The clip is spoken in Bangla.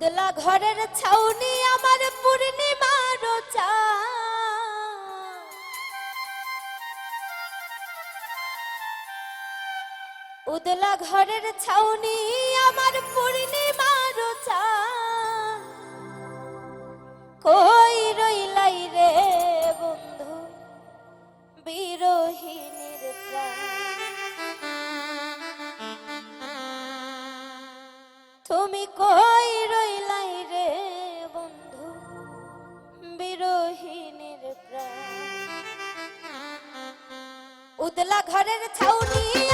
উদলা ঘরের ছাউনি আমার পূর্ণিমার উদলা ঘরের ছাউনি আমার পূর্ণিমার কই রইলাই রে বন্ধু বিরোহিনীর তুমি কই ঘরের ছাউনি